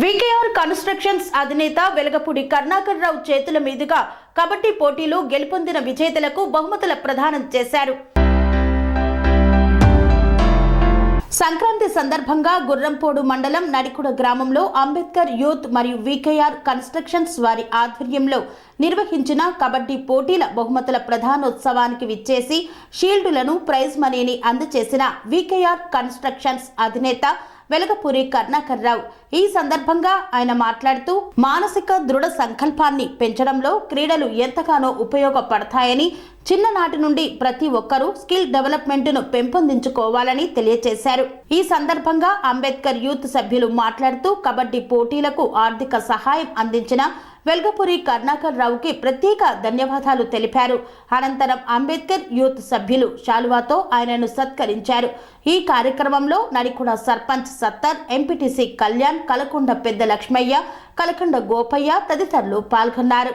VKR constructions అధినేత వెలగపూడి కర్ణాకర్ రావు చేతుల మీదుగా కబడ్డీ పోటీలో గెలుపొందిన విజేతలకు బహుమతుల ప్రదానం చేశారు. సంక్రాంతి సందర్భంగా గుర్రంపోడు మండలం నడికుడ గ్రామంలో అంబేద్కర్ యూత్ మరియు వికేఆర్ కన్స్ట్రక్షన్స్ వారి ఆధ్వర్యంలో నిర్వహించిన కబడ్డీ పోటీల బహుమతుల ప్రధానోత్సవానికి విచ్చేసి షీల్డులను ప్రైజ్ మనీని అందజేసిన వికేఆర్ కన్స్ట్రక్షన్స్ అధినేత వెలగపూరి కర్ణాకర్ రావు ఈ సందర్భంగా ఆయన మాట్లాడుతూ మానసిక దృఢ సంకల్పాన్ని పెంచడంలో క్రీడలు ఎంతగానో ఉపయోగపడతాయని చిన్ననాటి నుండి ప్రతి ఒక్కరూ స్కిల్ డెవలప్మెంట్ను పెంపొందించుకోవాలని తెలియజేశారు ఈ సందర్భంగా అంబేద్కర్ యూత్ సభ్యులు మాట్లాడుతూ కబడ్డీ పోటీలకు ఆర్థిక సహాయం అందించిన వెల్గపురి కర్ణాకర్ రావుకి ప్రత్యేక ధన్యవాదాలు తెలిపారు. అనంతరం అంబేద్కర్ యూత్ సభ్యులు శాలువాతో ఆయనను సత్కరించారు. ఈ కార్యక్రమంలో నడికుడ సర్పంచ్ సత్తర్ ఎంపీటీసీ కళ్యాణ్ కలకొండ పెద్ద లక్ష్మయ్య కలకొండ గోపయ్య తదితరులు పాల్గొన్నారు.